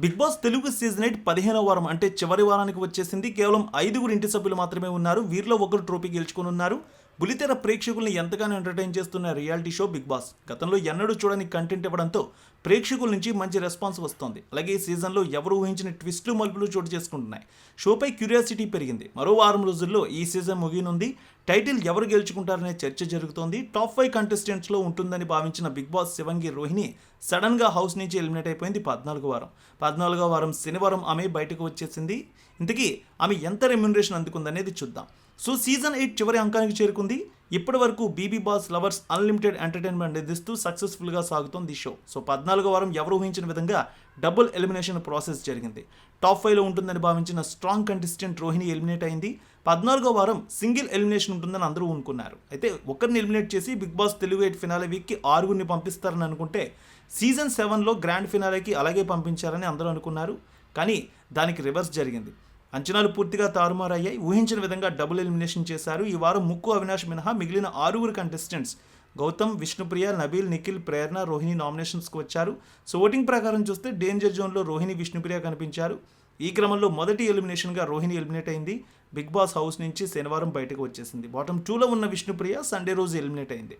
Bigg Boss Telugu season eight పదిహేనో వారం అంటే చివరి వారానికి వచ్చేసింది. కేవలం ఐదుగురు ఇంటి సభ్యులు మాత్రమే ఉన్నారు. వీరిలో ఒకరు ట్రోఫీ గెలుచుకుని ఉన్నారు. బులితెర ప్రేక్షకుల్ని ఎంతగానో ఎంటర్టైన్ చేస్తున్న రియాలిటీ షో బిగ్ బాస్. గతంలో ఎన్నడూ చూడని కంటెంట్ ఇవ్వడంతో ప్రేక్షకుల నుంచి మంచి రెస్పాన్స్ వస్తోంది. అలాగే ఈ సీజన్లో ఎవరు ఊహించిన ట్విస్టులు మలుపులు చోటు చేసుకుంటున్నాయి. షోపై క్యూరియాసిటీ పెరిగింది. మరో వారం రోజుల్లో ఈ సీజన్ ముగియనుంది. టైటిల్ ఎవరు గెలుచుకుంటారనే చర్చ జరుగుతోంది. టాప్ ఫైవ్ కంటెస్టెంట్స్లో ఉంటుందని భావించిన బిగ్ బాస్ శివంగి రోహిణి సడన్గా హౌస్ నుంచి ఎలిమినేట్ అయిపోయింది పద్నాలుగో వారం. పద్నాలుగో వారం శనివారం ఆమె బయటకు వచ్చేసింది. ఇంతకీ ఆమె ఎంత రెమ్యునరేషన్ అందుకుందనేది చూద్దాం. సో సీజన్ ఎయిట్ చివరి అంకానికి చేరుకుంది. ఇప్పటి వరకు BB Boss lovers unlimited entertainment అందిస్తూ సక్సెస్ఫుల్గా సాగుతోంది షో. సో పద్నాలుగో వారం ఎవరు ఊహించిన విధంగా డబుల్ ఎలిమినేషన్ ప్రాసెస్ జరిగింది. టాప్ ఫైవ్లో ఉంటుందని భావించిన స్ట్రాంగ్ కంటెస్టెంట్ రోహిణి ఎలిమినేట్ అయింది. పద్నాలుగో వారం సింగిల్ ఎలిమినేషన్ ఉంటుందని అందరూ అనుకున్నారు అయితే ఒకరిని ఎలిమినేట్ చేసి Bigg Boss Telugu eight finale వీక్కి ఆరుగురిని పంపిస్తారని అనుకుంటే సీజన్ సెవెన్లో గ్రాండ్ ఫినాలేకి అలాగే పంపించారని అందరూ అనుకున్నారు. కానీ దానికి రివర్స్ జరిగింది. అంచనాలు పూర్తిగా తారుమారయ్యాయి. ఊహించిన విధంగా డబుల్ ఎలిమినేషన్ చేశారు. ఈ వారం ముక్కు అవినాష్ మినహా మిగిలిన ఆరుగురు కంటెస్టెంట్స్ గౌతమ్ విష్ణుప్రియ నబీల్ నిఖిల్ ప్రేరణ రోహిణి నామినేషన్స్కి వచ్చారు. సో ఓటింగ్ ప్రకారం చూస్తే డేంజర్ జోన్లో రోహిణి విష్ణుప్రియ కనిపించారు. ఈ క్రమంలో మొదటి ఎలిమినేషన్గా రోహిణి ఎలిమినేట్ అయింది. బిగ్ బాస్ హౌస్ నుంచి శనివారం బయటకు వచ్చేసింది. బాటం టూలో ఉన్న విష్ణుప్రియ సండే రోజు ఎలిమినేట్ అయింది.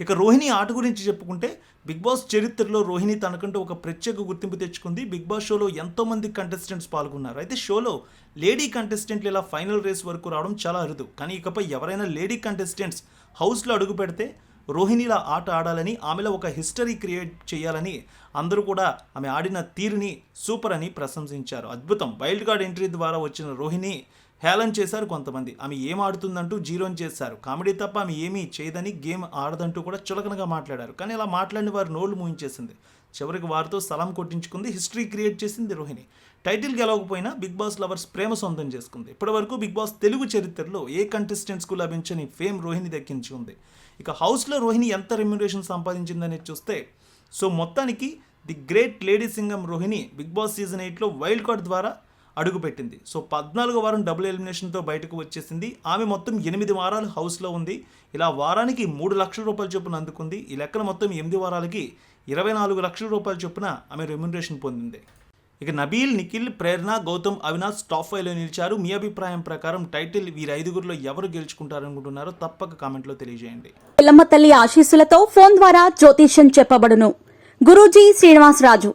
ఇక రోహిణి ఆట గురించి చెప్పుకుంటే బిగ్ బాస్ చరిత్రలో రోహిణి తనకంటూ ఒక ప్రత్యేక గుర్తింపు తెచ్చుకుంది. బిగ్ బాస్ షోలో ఎంతోమంది కంటెస్టెంట్స్ పాల్గొన్నారు. అయితే షోలో లేడీ కంటెస్టెంట్లు ఇలా ఫైనల్ రేస్ వరకు రావడం చాలా అరుదు. కానీ ఇకపై ఎవరైనా లేడీ కంటెస్టెంట్స్ హౌస్లో అడుగు పెడితే రోహిణిలా ఆట ఆడాలని ఆమెలో ఒక హిస్టరీ క్రియేట్ చేయాలని అందరూ కూడా ఆమె ఆడిన తీరుని సూపర్ అని ప్రశంసించారు. అద్భుతం. వైల్డ్ కార్డ్ ఎంట్రీ ద్వారా వచ్చిన రోహిణి హేళన్ చేశారు కొంతమంది. ఆమె ఏం ఆడుతుందంటూ జీరోని చేశారు. కామెడీ తప్ప ఆమె ఏమీ చేయదని గేమ్ ఆడదంటూ కూడా చులకనగా మాట్లాడారు. కానీ అలా మాట్లాడిన వారు నోళ్ళు మూయించేసింది. చివరికి వారితో సలాం కొట్టించుకుంది హిస్టరీ క్రియేట్ చేసింది రోహిణి. టైటిల్ గెలవకపోయినా బిగ్ బాస్ లవర్స్ ప్రేమ సొంతం చేసుకుంది. ఇప్పటివరకు బిగ్ బాస్ తెలుగు చరిత్రలో ఏ కంటెస్టెంట్స్కు లభించని ఫేమ్ రోహిణి దక్కించి ఉంది. ఇక హౌస్లో రోహిణి ఎంత రెమ్యునరేషన్ సంపాదించిందనేది చూస్తే సో మొత్తానికి the great lady Singam Rohini Bigg Boss season ఎయిట్లో వైల్డ్ కార్డ్ ద్వారా అడుగుపెట్టింది. సో పద్నాలుగో వారం డబుల్ ఎలిమినేషన్తో బయటకు వచ్చేసింది. ఆమె మొత్తం ఎనిమిది వారాలు హౌస్లో ఉంది. ఇలా వారానికి మూడు లక్షల రూపాయల చొప్పున అందుకుంది. ఈ లెక్కన మొత్తం ఎనిమిది వారాలకి ఇరవై నాలుగు లక్షల రూపాయల చొప్పున ఆమె రెమ్యునరేషన్ పొందింది. ఇక నబీల్ నిఖిల్ ప్రేరణ గౌతమ్ అవినాష్ టాప్ ఫైవ్లో నిలిచారు. మీ అభిప్రాయం ప్రకారం టైటిల్ వీరి ఐదుగురిలో ఎవరు గెలుచుకుంటారనుకుంటున్నారో తప్పక కామెంట్లో తెలియజేయండి. పిల్లమ్మ తల్లి ఆశీస్సులతో ఫోన్ ద్వారా జ్యోతిష్యం చెప్పబడును. గురూజీ శ్రీనివాసరాజు.